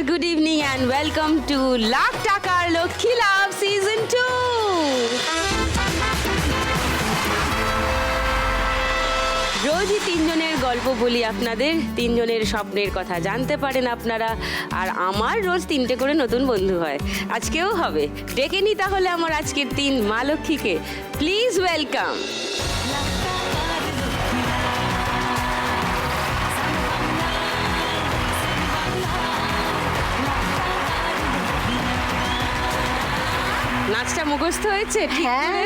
Dear good evening and welcome to lakh টাকার লক্ষ্মী লাভ season two রোজই তিনজনের গল্প বলি আপনাদের, তিনজনের স্বপ্নের কথা জানতে পারেন আপনারা, আর আমার রোজ তিনটে করে নতুন বন্ধু হয়। আজকেও হবে। ডেকে নি তাহলে আমার আজকের তিন মা লক্ষ্মীকে। প্লিজ ওয়েলকাম নাচটা মুখস্থ হয়েছে? ঠিক হ্যাঁ।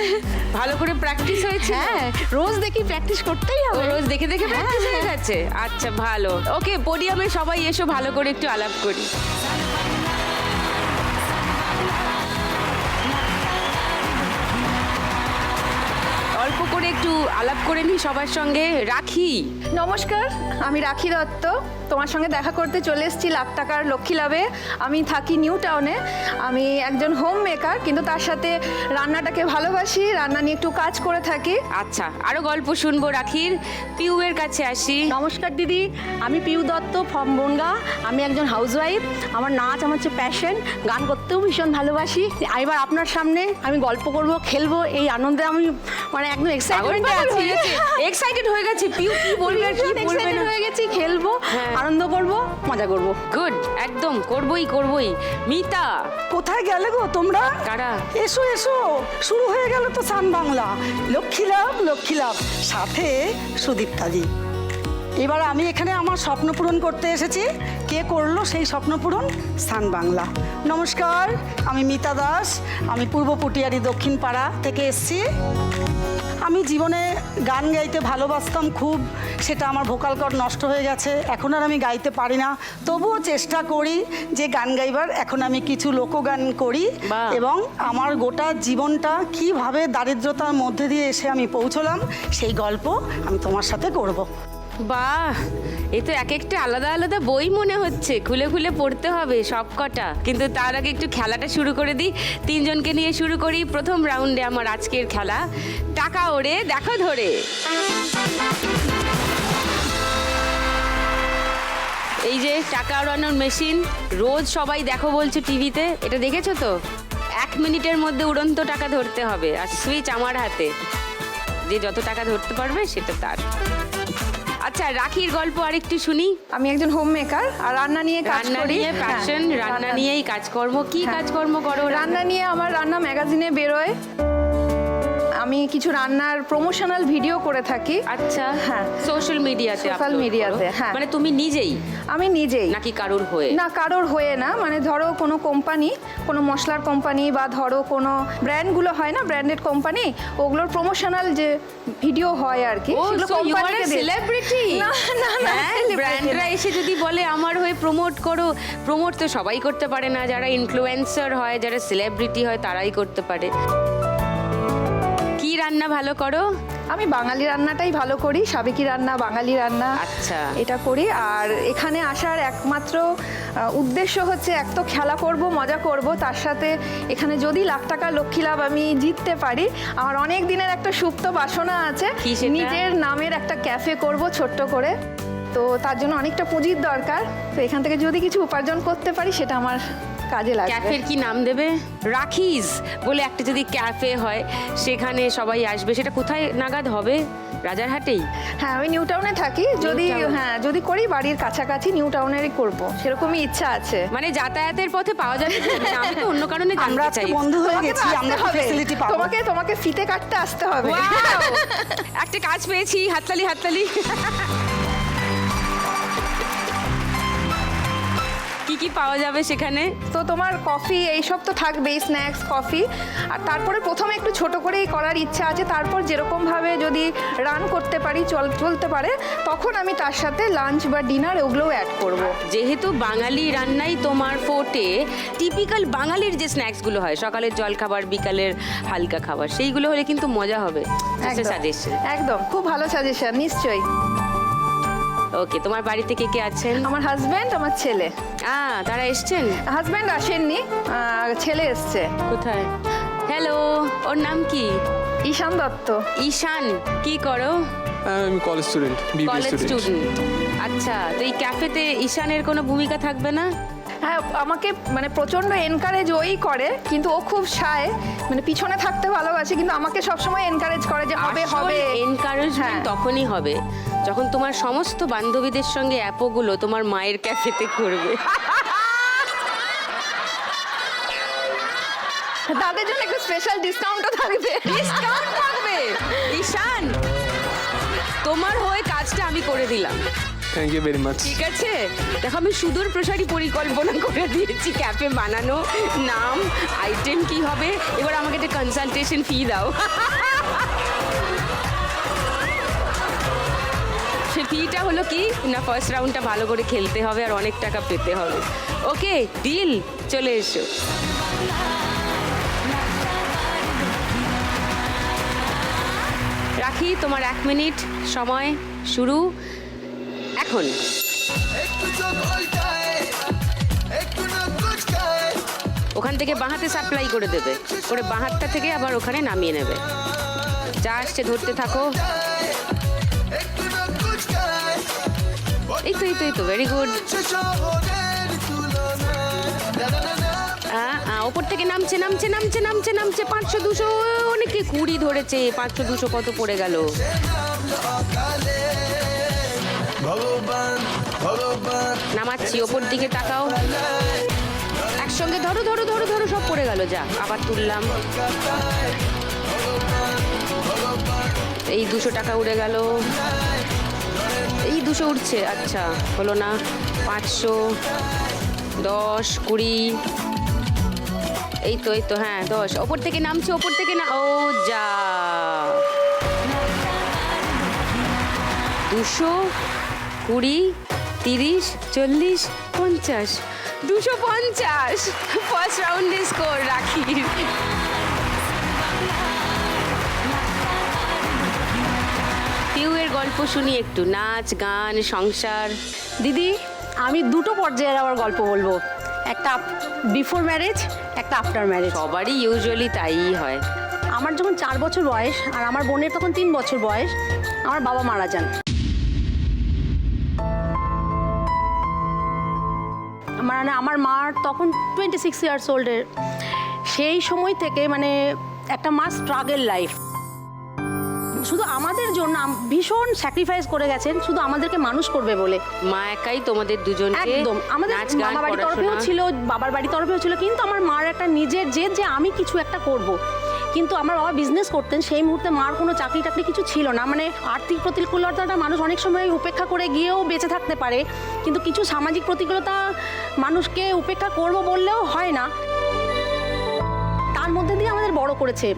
ভালো করে প্র্যাকটিস হয়েছে হ্যাঁ রোজ দেখি প্র্যাকটিস করতেই হবে। রোজ দেখে দেখে প্র্যাকটিস হয়ে গেছে? আচ্ছা ভালো। ওকে পোডিয়ামে সবাই এসো ভালো করে একটু আলাপ করি। অল্প করে একটু আলাপ করে নি সবার সঙ্গে। রাখি। নমস্কার আমি রাখি দত্ত। তোমার সঙ্গে দেখা করতে চলে এসেছি লাখ টাকার লক্ষ্মী লাভে। আমি থাকি নিউ টাউনে। আমি একজন হোম মেকার কিন্তু তার সাথে রান্নাটাকে ভালোবাসি রান্না নিয়ে একটু কাজ করে থাকি। আচ্ছা আরও গল্প শুনব রাখির। পিউয়ের কাছে আসি। নমস্কার দিদি আমি পিউ দত্ত ফ্রম বনগা। আমি একজন হাউসওয়াইফ আমার নাচ আমার হচ্ছে প্যাশন গান করতেও ভীষণ ভালোবাসি। এবার আপনার সামনে আমি গল্প করব খেলব এই আনন্দে আমি মানে একদম এক্সাইটমেন্টে আছি। এক্সাইটেড হয়ে গেছি। পিউ কি বলবে কি বলবে এক্সাইটেড হয়ে গেছি খেলব। হ্যাঁ। আনন্দ করব মজা করব। গুড একদম করবই করবই। মিতা! কোথায় গেলে গো তোমরা? কারা? এসো এসো। শুরু হয়ে গেল তো সান বাংলা। লক্ষ্মী লাভ লক্ষ্মী লাভ সাথে সুদীপ্তাজি এবার আমি এখানে আমার স্বপ্ন পূরণ করতে এসেছি। কে করল সেই স্বপ্ন পূরণ? সান বাংলা। নমস্কার আমি মিতা দাস। আমি পূর্ব পটিয়ারি দক্ষিণ পাড়া থেকে এসেছি। আমি জীবনে গান গাইতে ভালোবাসতাম খুব সেটা আমার ভোকাল কর নষ্ট হয়ে গেছে এখন আর আমি গাইতে পারি না তবুও চেষ্টা করি যে গান গাইবার এখন আমি কিছু লোকগান করি এবং আমার গোটা জীবনটা কীভাবে দারিদ্রতার মধ্যে দিয়ে এসে আমি পৌঁছলাম সেই গল্প আমি তোমার সাথে করব। বাহ, এ তো এক একটা আলাদা আলাদা বই মনে হচ্ছে। খুলে খুলে পড়তে হবে সব কটা কিন্তু তার আগে একটু খেলাটা শুরু করে দিই। তিনজনকে নিয়ে শুরু করি প্রথম রাউন্ডে আমার আজকের খেলা। টাকা ওড়ে, দেখো ধরে। এই যে টাকা ওড়ানোর মেশিন, রোজ সবাই দেখো বলছো টিভিতে। এটা দেখেছ তো? এক মিনিটের মধ্যে উড়ন্ত টাকা ধরতে হবে। আর সুইচ আমার হাতে। যে যত টাকা ধরতে পারবে সেটা তার। আচ্ছা রাখির গল্প আরেকটু শুনি। আমি একজন হোম মেকার আর রান্না নিয়ে কাজ রান্না করি। নিয়ে হ্যাঁ, প্যাশন রান্না রান্না- নিয়েই কাজকর্ম কি হ্যাঁ। কাজকর্ম করো? রান্না নিয়ে আমার রান্না ম্যাগাজিনে বেরোয়। আমি কিছু রান্নার প্রমোশনাল ভিডিও করে থাকি। আচ্ছা হ্যাঁ। সোশ্যাল মিডিয়াতে সোশ্যাল media তে, হ্যাঁ। মানে তুমি নিজেই? আমি নিজেই। নাকি কারোর হয়ে? না কারোর হয়ে না। মানে ধরো কোনো কোম্পানি কোনো মশলার কোম্পানি বা ধরো কোনো ব্র্যান্ডগুলো হয় না ব্র্যান্ডেড কোম্পানি ওগুলোর প্রমোশনাল যে ভিডিও হয় আর কি সেগুলো কোম্পানিকে সেলিব্রিটি না না না ব্র্যান্ডরা এসে যদি বলে আমার হয়ে প্রমোট করো প্রমোট তো সবাই করতে পারে না। যারা ইনফ্লুয়েন্সার হয় যারা সেলিব্রিটি হয় তারাই করতে পারে। রান্না ভালো করো? আমি বাঙালি রান্নাটাই ভালো করি সাবেকি রান্না বাঙালি রান্না আচ্ছা। এটা করি। আর এখানে আসার একমাত্র উদ্দেশ্য হচ্ছে এক তো খেলা করব মজা করব তার সাথে এখানে যদি লাখ টাকা লক্ষ্মী লাভ আমি জিততে পারি আমার অনেক দিনের একটা সুপ্ত বাসনা আছে নিজের নামের একটা ক্যাফে করব ছোট্ট করে। তো তার জন্য অনেকটা পুঁজির দরকার। তো এখান থেকে যদি কিছু উপার্জন করতে পারি সেটা আমার কাজে লাগবে। ক্যাফের কি নাম দেবে? রাখিস বলে একটা যদি ক্যাফে হয় সেখানে সবাই আসবে। সেটা কোথায় নাগাদ হবে? রাজারহাটেই হ্যাঁ আমি নিউ টাউনে থাকি। যদি হ্যাঁ যদি করি বাড়ির কাছাকাছি নিউ টাউনেরই করব। সেরকমই ইচ্ছা আছে। মানে যাতায়াতের পথে পাওয়া যাবে আমি তো অন্য কারণে আমরা চাই বন্ধু হয়ে গেছি আমরা। ফেসিলিটি পাবো। তোমাকে তোমাকে ফিতে কাটতে আসতে হবে। একটা কাজ পেয়েছি হাততালি হাততালি। কি পাওয়া যাবে সেখানে? তো তোমার কফি এইসব তো থাকবেই স্ন্যাক্স কফি। আর তারপরে প্রথমে একটু ছোট করেই করার ইচ্ছা আছে। তারপর যেরকম ভাবে যদি রান করতে পারি চল চলতে পারে তখন আমি তার সাথে লাঞ্চ বা ডিনার ওগুলোও অ্যাড করব। যেহেতু বাঙালি রান্নাই তোমার ফোটে টিপিক্যাল বাঙালির যে স্ন্যাক্সগুলো হয় সকালের জল খাবার বিকালের হালকা খাবার সেইগুলো হলে কিন্তু মজা হবে। একদম সাজেশন একদম খুব ভালো সাজেশন নিশ্চয়ই। ওকে তোমার বাড়িতে কে কে আছেন? আমার হাজবেন্ড আমার ছেলে। আহ তারা এসছেন? হাজবেন্ড আসেননি আহ, ছেলে এসছে। কোথায়? হ্যালো ওর নাম কি? ঈশান দত্ত। ঈশান কি করো? আমি college student BBA college student student আচ্ছা তো এই ক্যাফেতে ঈশানের কোনো ভূমিকা থাকবে না? হ্যাঁ আমাকে মানে প্রচণ্ড এনকারেজ ওই করে কিন্তু ও খুব সায় মানে পিছনে থাকতে ভালোবাসে কিন্তু আমাকে সবসময় এনকারেজ করে যে হবে হবে। এনকারেজমেন্ট হ্যাঁ। তখনই হবে যখন তোমার সমস্ত বান্ধবীদের সঙ্গে অ্যাপোগুলো তোমার মায়ের ক্যাফেতে করবে। তাদের জন্য একটা স্পেশাল ডিসকাউন্টও থাকবে। ডিসকাউন্ট থাকবে? ঈশান তোমার হয়ে কাজটা আমি করে দিলাম। থ্যাংক ইউ ভেরি মাচ ঠিক আছে? দেখো, আমি সুদূর প্রসারী পরিকল্পনা করে দিয়েছি। ক্যাফে বানানো, নাম আইটেম কি হবে? এবার আমাকে একটা কনসালটেশন ফি দাও। সে ফিটা হলো কি? না ফার্স্ট রাউন্ডটা ভালো করে খেলতে হবে আর অনেক টাকা পেতে হবে। ওকে ডিল চলে এসো। রাখি, তোমার এক মিনিট সময়, শুরু। এখন। ওখান থেকে বাঁহাতে সাপ্লাই করে দেবে। করে বাঁহাতটা থেকে আবার ওখানে নামিয়ে নেবে। যা আসছে ধরতে থাকো। এই তো এই তো এই তো ভেরি গুড ওপর থেকে নামছে নামছে নামছে নামছে নামছে, পাঁচশো দুশো, অনেকে কুড়ি ধরেছে, পাঁচশো দুশো কত পড়ে গেল? নামাচ্ছি, ওপর দিকে তাকাও। একসঙ্গে ধরো ধরো ধরো ধরো, সব পড়ে গেল, যা, আবার তুললাম। এই দুশো টাকা উড়ে গেল। এই দুশো উঠছে আচ্ছা হলো না, পাঁচশো, দশ, কুড়ি। এই তো এই তো হ্যাঁ দশ। ওপর থেকে নামছে, ওপর থেকে না, ও যা। দুশো কুড়ি তিরিশ চল্লিশ পঞ্চাশ। দুশো পঞ্চাশ। ফার্স্ট রাউন্ডে স্কোর রাখি। পিউয়ের গল্প শুনি একটু নাচ গান সংসার। দিদি আমি দুটো পর্যায়ের আবার গল্প বলব। একটা বিফোর ম্যারেজ একটা আফটার ম্যারেজ সবারই ইউজুয়ালি তাই হয়। আমার যখন চার বছর বয়স আর আমার বোনের তখন তিন বছর বয়স আমার বাবা মারা যান। মানে আমার মার তখন টোয়েন্টি সিক্স ইয়ার্স ওল্ডের সেই সময় থেকে মানে একটা মা স্ট্রাগেল লাইফ শুধু আমাদের জন্য ভীষণ স্যাক্রিফাইস করে গেছেন শুধু আমাদেরকে মানুষ করবে বলে। মা একাই তোমাদের দুজন একদম। আমাদের মামা বাড়ির তরফেও ছিল বাবার বাড়ির তরফেও ছিল কিন্তু আমার মার একটা নিজের জেদ যে আমি কিছু একটা করব কিন্তু আমার বাবা বিজনেস করতেন, সেই মুহূর্তে মার কোনো চাকরি টাকরি কিছু ছিল না। মানে আর্থিক প্রতিকূলতাটা মানুষ অনেক সময় উপেক্ষা করে গিয়েও বেঁচে থাকতে পারে। কিন্তু কিছু সামাজিক প্রতিকূলতা মানুষকে উপেক্ষা করব বললেও হয় না। তার মধ্যে দিয়ে আমাদের বড় করেছে।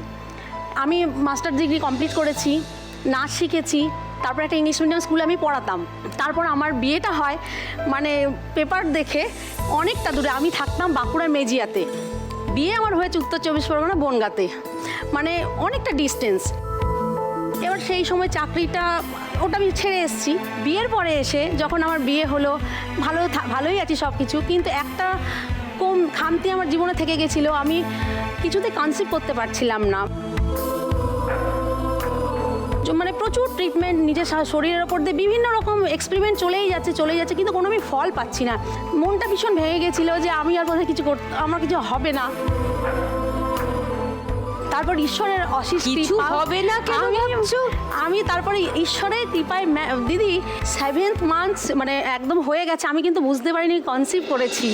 আমি মাস্টার ডিগ্রি কমপ্লিট করেছি, নাচ শিখেছি, তারপর একটা ইংলিশ মিডিয়াম স্কুলে আমি পড়াতাম। তারপর আমার বিয়েটা হয় মানে পেপার দেখে অনেকটা দূরে আমি থাকতাম বাঁকুড়ার মেজিয়াতে। বিয়ে আমার হয়েছে উত্তর চব্বিশ পরগনা বনগাতে। মানে অনেকটা ডিস্টেন্স এবার সেই সময় চাকরিটা ওটা আমি ছেড়ে এসেছি। বিয়ের পরে এসে যখন আমার বিয়ে হলো, ভালো ভালোই আছি সব কিছু কিন্তু একটা কম খামতি আমার জীবনে থেকে গেছিল, আমি কিছুতে কনসিভ করতে পারছিলাম না। মানে প্রচুর ট্রিটমেন্ট নিজের শরীরের ওপর দিয়ে বিভিন্ন রকম এক্সপেরিমেন্ট চলেই যাচ্ছে চলেই যাচ্ছে কিন্তু কোনো আমি ফল পাচ্ছি না। মনটা ভীষণ ভেঙে গেছিল যে আমি আর বোধহয় কিছু করতে আমার কিছু হবে না। তারপর ঈশ্বরের অশেষ কিছু হবে না কেন আমি ভাবছ? আমি তারপরে ঈশ্বরের কৃপায় দিদি সেভেন্থ মান্থস মানে একদম হয়ে গেছে আমি কিন্তু বুঝতে পারিনি কনসিভ করেছি।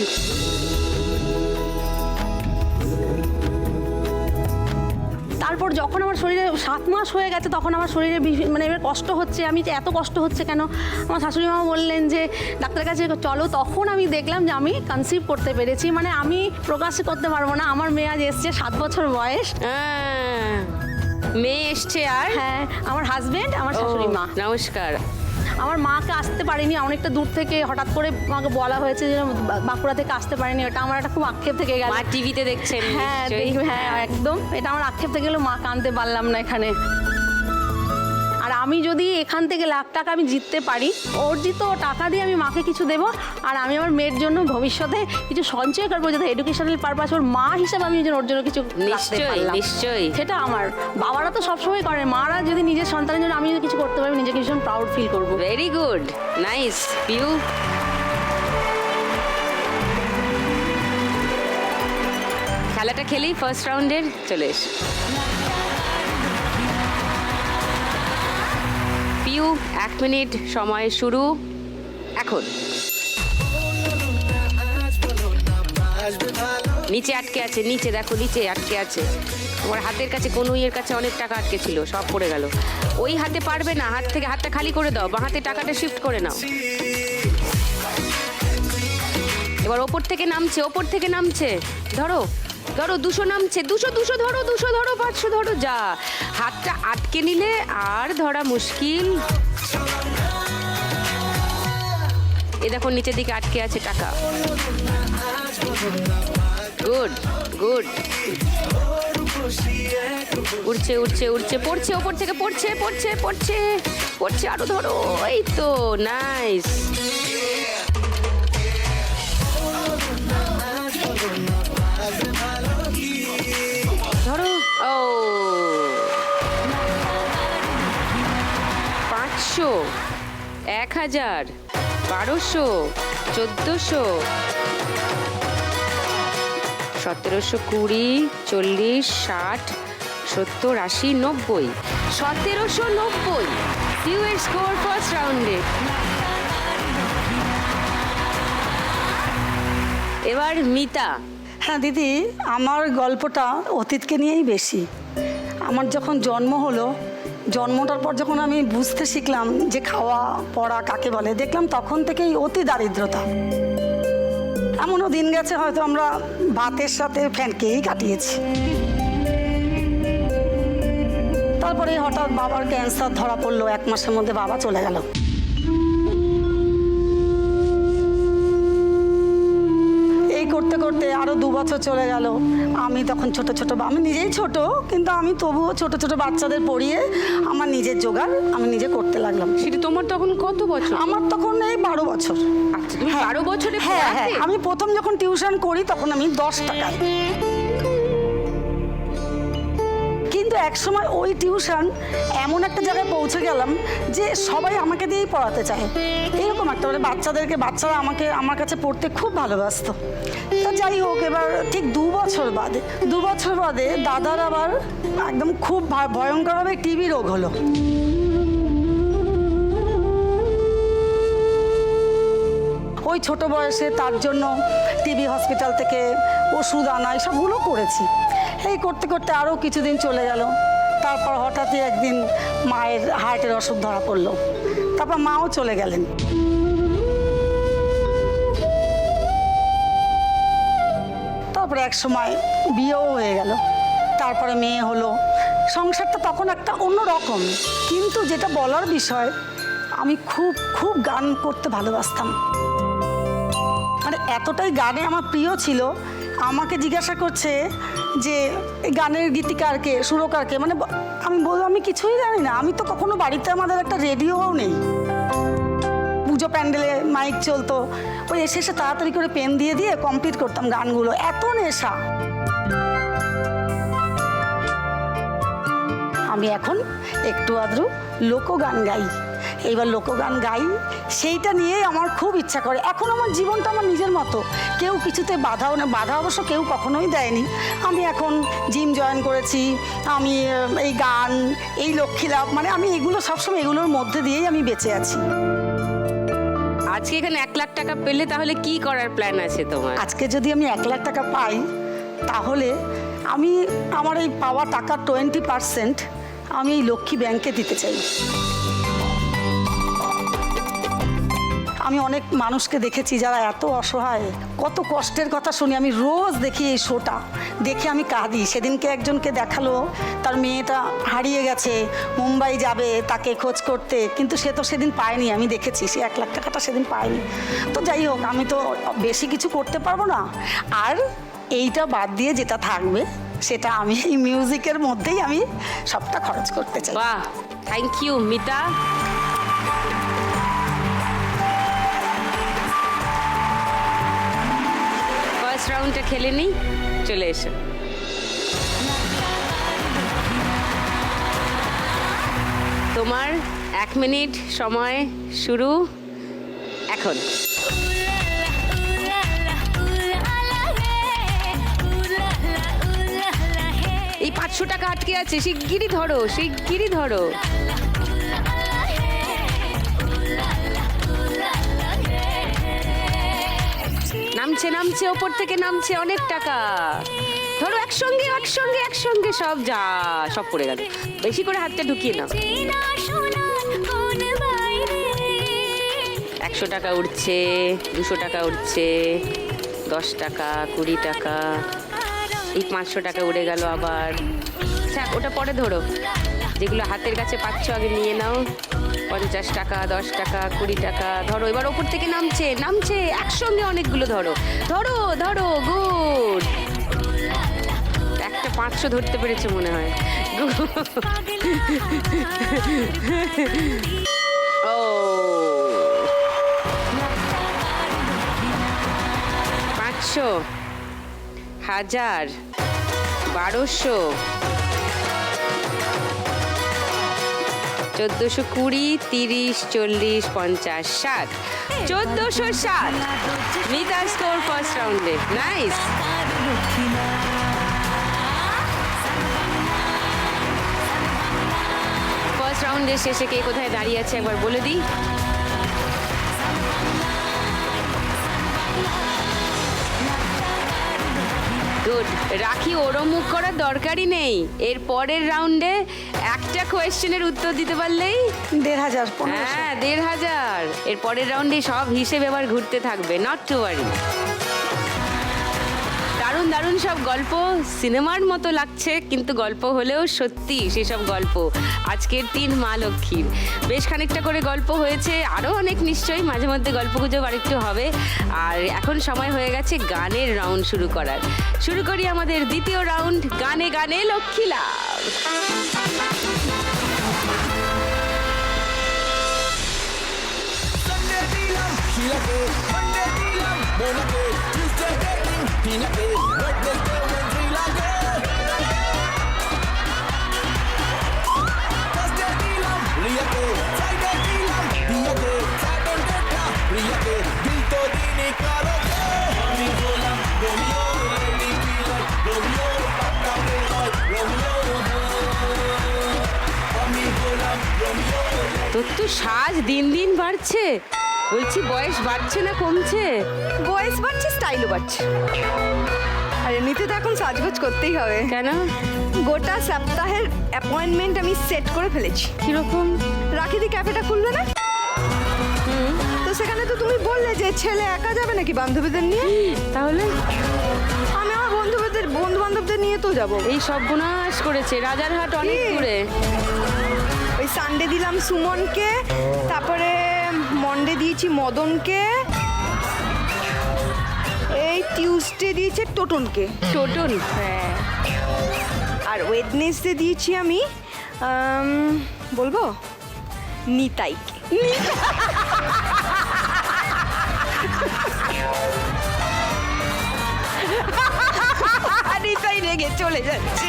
তারপর যখন আমার শরীরে সাত মাস হয়ে গেছে তখন আমার শরীরে মানে এবার কষ্ট হচ্ছে আমি যে এত কষ্ট হচ্ছে কেন? আমার শাশুড়ি মা বললেন যে ডাক্তারের কাছে চলো। তখন আমি দেখলাম যে আমি কনসিভ করতে পেরেছি মানে আমি প্রকাশ করতে পারব না। আমার মেয়ে আজ এসছে সাত বছর বয়স। মেয়ে এসছে আর? হ্যাঁ আমার হাজবেন্ড আমার শাশুড়ি মা। নমস্কার। আমার মাকে আসতে পারিনি অনেকটা দূর থেকে হঠাৎ করে মাকে বলা হয়েছে যে বাঁকুড়া থেকে আসতে পারিনি। ওটা আমার একটা খুব আক্ষেপ থেকে গেল। টিভিতে দেখছেন হ্যাঁ হ্যাঁ একদম। এটা আমার আক্ষেপ থেকে গেলো মা কানতে পারলাম না এখানে। আমি যদি এখান থেকে লাখ টাকা আমি জিততে পারি অর্জিত টাকা দিয়ে আমি মাকে কিছু দেবো আর আমি আমার মেয়ের জন্য ভবিষ্যতে কিছু সঞ্চয় করব যাতে এডুকেশনাল পারপাস ওর মা হিসাবে আমি ওর জন্য কিছু নিশ্চয়ই নিশ্চয়ই। সেটা আমার। বাবারা তো সবসময় করে মারা যদি নিজের সন্তানের জন্য আমি যদি কিছু করতে পারি নিজেকে ভীষণ প্রাউড ফিল করব। ভেরি গুড নাইস পিউ খেলাটা খেলেই ফার্স্ট রাউন্ডের চলে এস। পিউ এক মিনিট, সময় শুরু। এখন। নিচে আটকে আছে, নিচে দেখো, নিচে আটকে আছে। তোমার হাতের কাছে, কোনো ইয়ের কাছে অনেক টাকা আটকে ছিল, সব পড়ে গেল। ওই হাতে পারবে না, হাত থেকে হাতটা খালি করে দাও, বা হাতে টাকাটা শিফট করে নাও। এবার ওপর থেকে নামছে, ওপর থেকে নামছে, ধরো। ধরো দুশো নামছে, দুশো দুশো ধরো দুশো ধরো, পাঁচশো ধরো, যা। হাতটা আটকে নিলে আর ধরা মুশকিল। এ দেখো, নিচের দিকে আটকে আছে টাকা। Good good. উঠছে উঠছে উঠছে পড়ছে, ওপর থেকে পড়ছে পড়ছে পড়ছে পড়ছে, আরও ধরো, এই তো, নাইস। হাজার, বারোশো, চোদ্দোশো, সতেরোশো কুড়ি, চল্লিশ, ষাট, সত্তর, আশি, নব্বই। সতেরোশো নব্বই ইউএর স্কোর ফার্স্ট রাউন্ডে এবার মিতা। হ্যাঁ দিদি, আমার গল্পটা অতীতকে নিয়েই বেশি। আমার যখন জন্ম হলো জন্মটার পর যখন আমি বুঝতে শিখলাম যে খাওয়া, পড়া কাকে বলে, দেখলাম তখন থেকেই অতি দারিদ্রতা। এমনও দিন গেছে হয়তো আমরা ভাতের সাথে ফ্যানকেই কাটিয়েছি। তারপরে হঠাৎ বাবার ক্যান্সার ধরা পড়ল, এক মাসের মধ্যে বাবা চলে গেল। বছর চলে গেল। আমি তখন ছোট ছোট আমি নিজেই ছোট কিন্তু আমি তবুও ছোট ছোট বাচ্চাদের পড়িয়ে আমার নিজের জোগাড় আমি নিজে করতে লাগলাম। সেটা তোমার তখন কত বছর? আমার তখন এই বারো বছর। আচ্ছা তুমি বারো বছরে হ্যাঁ হ্যাঁ। আমি প্রথম যখন টিউশন করি তখন আমি দশ টাকায়। কিন্তু একসময় ওই টিউশন এমন একটা জায়গায় পৌঁছে গেলাম যে সবাই আমাকে দিয়েই পড়াতে চায়। এরকম একটা মানে বাচ্চাদেরকে বাচ্চারা আমাকে আমার কাছে পড়তে খুব ভালোবাসতো। যাই হোক, এবার ঠিক দু বছর বাদে, দু বছর বাদে দাদার আবার একদম খুব ভয়- ভয়ঙ্করভাবে টিবি রোগ হলো। ওই ছোট বয়সে তার জন্য টিবি হসপিটাল থেকে ওষুধ আনা, এসবগুলো করেছি। এই করতে করতে আরও কিছুদিন চলে গেল। তারপর হঠাৎই একদিন মায়ের হার্টের অসুখ ধরা পড়ল। তারপর মাও চলে গেলেন। এক সময় বিয়েও হয়ে গেল। তারপরে মেয়ে হলো। সংসারটা তখন একটা অন্য রকম কিন্তু যেটা বলার বিষয়, আমি খুব খুব গান করতে ভালোবাসতাম। মানে এতটাই গানে আমার প্রিয় ছিল, আমাকে জিজ্ঞাসা করছে যে গানের গীতিকারকে, সুরকারকে? মানে আমি বললাম, আমি কিছুই জানি না। আমি তো কখনো বাড়িতে আমাদের একটা রেডিওও নেই। প্যান্ডেলে মাইক চলতো। ওই এসে এসে তাড়াতাড়ি করে পেন দিয়ে দিয়ে কমপ্লিট করতাম গানগুলো। এত নেশা। আমি এখন একটু আদ্রু লোকগান গাই। এইবার লোকগান গাই, সেইটা নিয়ে আমার খুব ইচ্ছা করে। এখন আমার জীবনটা আমার নিজের মতো। কেউ কিছুতে বাধাও না। বাধা অবশ্য কেউ কখনোই দেয়নি। আমি এখন জিম জয়েন করেছি। আমি এই গান, এই লক্ষ্মী লাভ মানে আমি এগুলো সবসময় এগুলোর মধ্যে দিয়েই আমি বেঁচে আছি। আজকে এখানে এক লাখ টাকা পেলে তাহলে কি করার প্ল্যান আছে তোমার? আজকে যদি আমি এক লাখ টাকা পাই, তাহলে আমি আমার এই পাওয়া টাকা টোয়েন্টি পার্সেন্ট আমি এই লক্ষ্মী ব্যাংকে দিতে চাই। আমি অনেক মানুষকে দেখেছি যারা এত অসহায়, কত কষ্টের কথা শুনি। আমি রোজ দেখি এই শোটা। দেখে আমি কাঁদি। সেদিনকে একজনকে দেখাল, তার মেয়েটা হারিয়ে গেছে, মুম্বাই যাবে তাকে খোঁজ করতে। কিন্তু সে তো সেদিন পায়নি, আমি দেখেছি। সে এক লাখ টাকাটা সেদিন পায়নি। তো যাই হোক, আমি তো বেশি কিছু করতে পারব না। আর এইটা বাদ দিয়ে যেটা থাকবে, সেটা আমি এই মিউজিকের মধ্যেই আমি সবটা খরচ করতে চাই। Thank you Mita. রাউন্ডটা খেলে নিই, চলে এসো। তোমার এক মিনিট সময় শুরু, এখন। এই পাঁচশো টাকা আটকে আছে, শিগগিরই ধরো শিগগিরই ধরো। নামছে নামছে, ওপর থেকে নামছে অনেক টাকা। ধরো একসঙ্গে একসঙ্গে একসঙ্গে সব যা, সব পড়ে গেল। বেশি করে হাতটা ঢুকিয়ে নাও। একশো টাকা উঠছে, দুশো টাকা উঠছে, দশ টাকা, কুড়ি টাকা। এই পাঁচশো টাকা উড়ে গেল আবার। ওটা পরে ধরো। যেগুলো হাতের কাছে পাচ্ছ আগে নিয়ে নাও। পঞ্চাশ টাকা, দশ টাকা, কুড়ি টাকা, ধরো, এবার ওপর থেকে নামছে নামছে, একসঙ্গে অনেকগুলো ধরো। ধরো ধরো, গুড। একটা পাঁচশো ধরতে পেরেছে মনে হয়। ও। পাঁচশো, হাজার, বারোশো। চোদ্দোশো কুড়ি, তিরিশ, চল্লিশ, পঞ্চাশ, ষাট। চোদ্দোশো ষাট। মিতা স্কোর ফার্স্ট রাউন্ডে নাইস ফার্স্ট রাউন্ডের শেষে কে কোথায় দাঁড়িয়ে আছে একবার বলে দিই। গুড রাখি ওরম মুখ করার দরকারই নেই। এর পরের রাউন্ডে একটা কোয়েশ্চেনের উত্তর দিতে পারলেই দেড় হাজার হ্যাঁ দেড় হাজার। এর পরের রাউন্ডে সব হিসেবে আবার ঘুরতে থাকবে নট টু ওয়ারি দারুণ সব গল্প সিনেমার মতো লাগছে, কিন্তু গল্প হলেও সত্যি সেসব গল্প। আজকের তিন মা লক্ষ্মীর বেশ খানিকটা করে গল্প হয়েছে আরও অনেক নিশ্চয়ই মাঝে মধ্যে গল্প গুজব আরেকটু হবে। আর এখন সময় হয়ে গেছে গানের রাউন্ড শুরু করার। শুরু করি আমাদের দ্বিতীয় রাউন্ড গানে গানে লক্ষ্মী লাভ। Sunday তোর তো সাজ দিন দিন বাড়ছে। বলছি বয়স বাড়ছে না কমছে? বয়স বাড়ছে স্টাইলও বাড়ছে। আর এমনিতে তো এখন সাজগোজ করতেই হবে। কেন? গোটা সপ্তাহের অ্যাপয়েন্টমেন্ট আমি সেট করে ফেলেছি। কীরকম? রাখিদি ক্যাফেটা খুলবে না? তো সেখানে তো তুমি বললে যে ছেলে একা যাবে নাকি বান্ধবীদের নিয়ে? তাহলে? আমি আমার বন্ধুদের বন্ধু বান্ধবদের নিয়ে তো যাব। এই সর্বনাশ করেছে রাজারহাট অনেক দূরে। সানডে দিলাম সুমনকে তারপরে মন্ডে দিয়েছি মদনকে এই টিউসডে দিয়েছে টোটনকে। টোটন হ্যাঁ। আর ওয়েডনেসডে দিয়েছি আমি বলব? নিতাইকে। নিতাই রেগে চলে যাচ্ছে।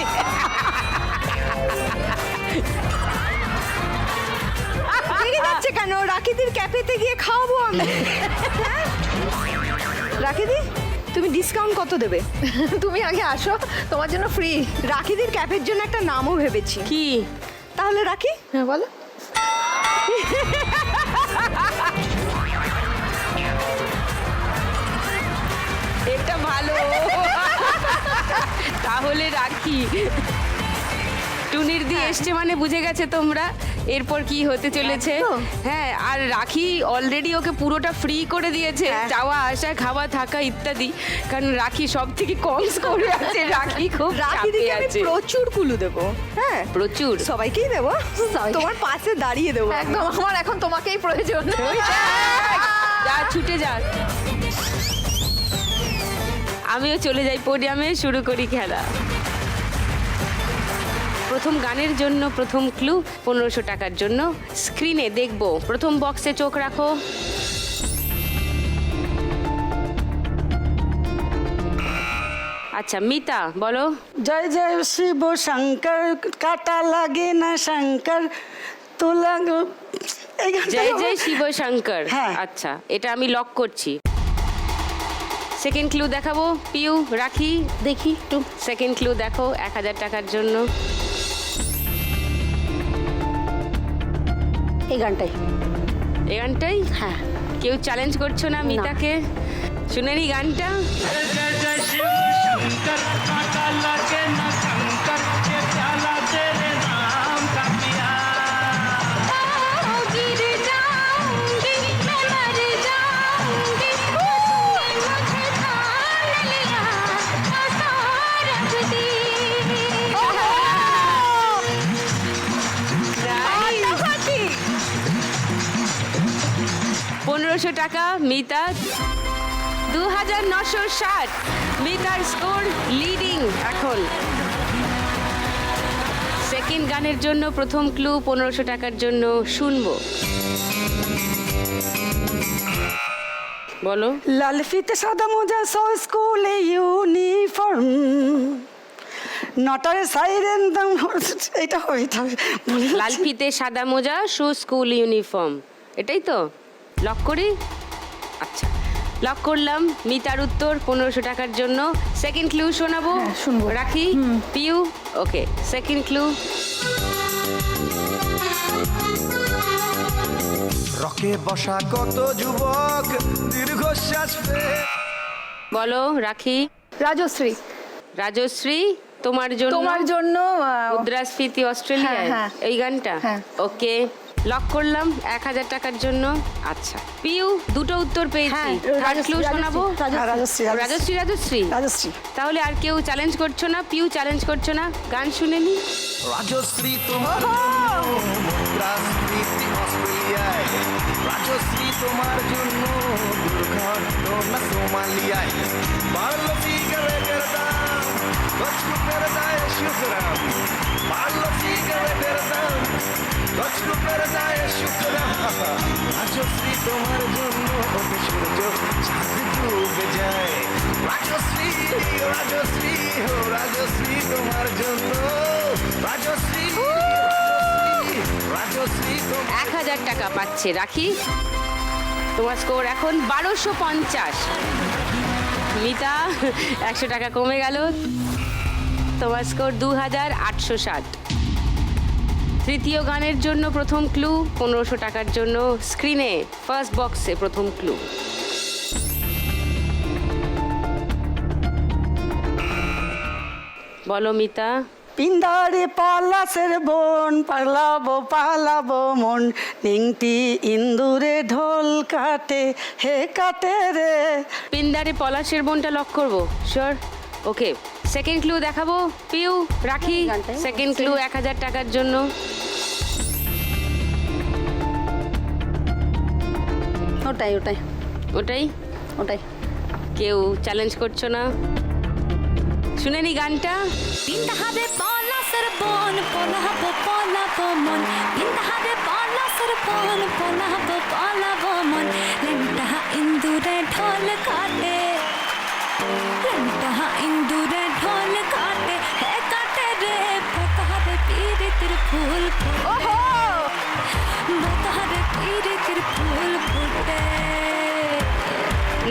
যাচ্ছে কেন? রাখিদির ক্যাফেতে গিয়ে খাওয়াবো আমি। হ্যাঁ? রাখিদি তুমি ডিসকাউন্ট কত দেবে? তুমি আগে আসো তোমার জন্য ফ্রি রাখিদির ক্যাফের জন্য একটা নামও ভেবেছি। কি? তাহলে রাখি হ্যাঁ বলো। এটা ভালো। তাহলে রাখি। টুনির দিয়ে এসছে মানে বুঝে গেছে তোমরা এরপর কি হতে চলেছে। হ্যাঁ আর রাখি অলরেডি ওকে পুরোটা ফ্রি করে দিয়েছে হ্যাঁ। যাওয়া আসা খাওয়া থাকা ইত্যাদি। কারণ রাখি সব থেকে কম স্কোরে আছে রাখি খুব চাপে রাখিদিকে আমি প্রচুর কুলু দেবো। হ্যাঁ। প্রচুর। সবাইকেই দেবো। তোমার পাশে দাঁড়িয়ে দেবো। একদম আমার এখন তোমাকেই প্রয়োজন। যা, যা ছুটে যা। আমিও চলে যাই পোডিয়ামে শুরু করি খেলা। প্রথম গানের জন্য প্রথম ক্লু পনেরোশো টাকার জন্য স্ক্রিনে দেখব। প্রথম বক্সে চোখ রাখো। আচ্ছা মিতা বলো। জয় জয় শিব শঙ্কর কাটা লাগে না শঙ্কর তোলা জয় জয় শিব শঙ্কর। হ্যাঁ। আচ্ছা এটা আমি লক করছি। সেকেন্ড ক্লু দেখাবো। পিউ রাখি। দেখি একটু। সেকেন্ড ক্লু দেখো এক হাজার টাকার জন্য। এই গানটাই এই গানটাই হ্যাঁ কেউ চ্যালেঞ্জ করছ না মিতাকে শুনে নি গানটা পনেরোশো টাকা মিতা দু হাজার নশো ষাট। মিতার স্কোর লিডিং এখন। সেকেন্ড গানের জন্য প্রথম ক্লু পনেরোশো টাকার জন্য শুনব। বলো। লাল ফিতে সাদা মোজা সো স্কুলে ইউনিফর্ম। নটারে সাইরেন দাম এটা হবে এটা লাল ফিতে সাদা মোজা শু স্কুল ইউনিফর্ম। এটাই তো? লক করি? আচ্ছা। লক করলাম মিতার উত্তর পনেরোশো টাকার জন্য। সেকেন্ড ক্লু শোনাবো? হ্যাঁ, শুনব। রাখি? পিউ ওকে সেকেন্ড ক্লু রকে বসা কত যুবক? দীর্ঘশ্বাস বলো রাখি। রাজশ্রী। রাজশ্রী তোমার জন্য তোমার জন্য আহ, মুদ্রাস্ফীতি অস্ট্রেলিয়ায়? হ্যাঁ, হ্যাঁ। এই গানটা? হ্যাঁ। ওকে লক করলাম এক হাজার টাকার জন্য। আচ্ছা। পিউ দুটো উত্তর পেয়েছি। হ্যাঁ থার্ড ক্লু রাজশ্রী, শোনাবো? রাজশ্রী, হ্যাঁ, রাজশ্রী রাজশ্রী। রাজশ্রী তাহলে আর কেউ চ্যালেঞ্জ করছ না পিউ চ্যালেঞ্জ করছ না গান শুনে নি। রাজশ্রী তোমার অস্ট্রেলিয়ায়। রাজশ্রী তোমার জন্য দুর্ঘটনা সোমালিয়ায়। এক হাজার টাকা পাচ্ছে, রাখি। তোমার স্কোর এখন বারোশো পঞ্চাশ। মিতা, একশো টাকা কমে গেল। তোমার স্কোর দু হাজার আটশো ষাট। তৃতীয় গানের জন্য প্রথম ক্লু পনেরোশো টাকার জন্য স্ক্রিনে ফার্স্ট বক্সে প্রথম ক্লু বলো মিতা। পিন্দারে পলাশের বোন পালাবো পালাবো মন। নিংটি ইন্দুরে ঢোল কাটে হে কাটে রে। পিন্দারে পলাশের বোনটা লক করব? শিওর ওকে সেকেন্ড ক্লু দেখাবো। পিউ রাখি। হ্যাঁ, সেকেন্ড ক্লু এক হাজার টাকার জন্য। ওটাই ওটাই। ওটাই? ওটাই। কেউ চ্যালেঞ্জ করছ না? শুনে নি গানটা। বিন্দা ইন্দুরে ঢোল কাটে। লেন্টা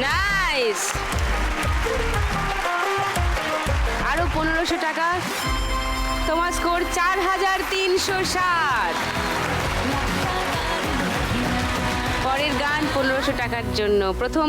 নাইস! পনেরোশো টাকা। তোমার স্কোর চার হাজার তিনশো পরের গান পনেরোশো টাকার জন্য। প্রথম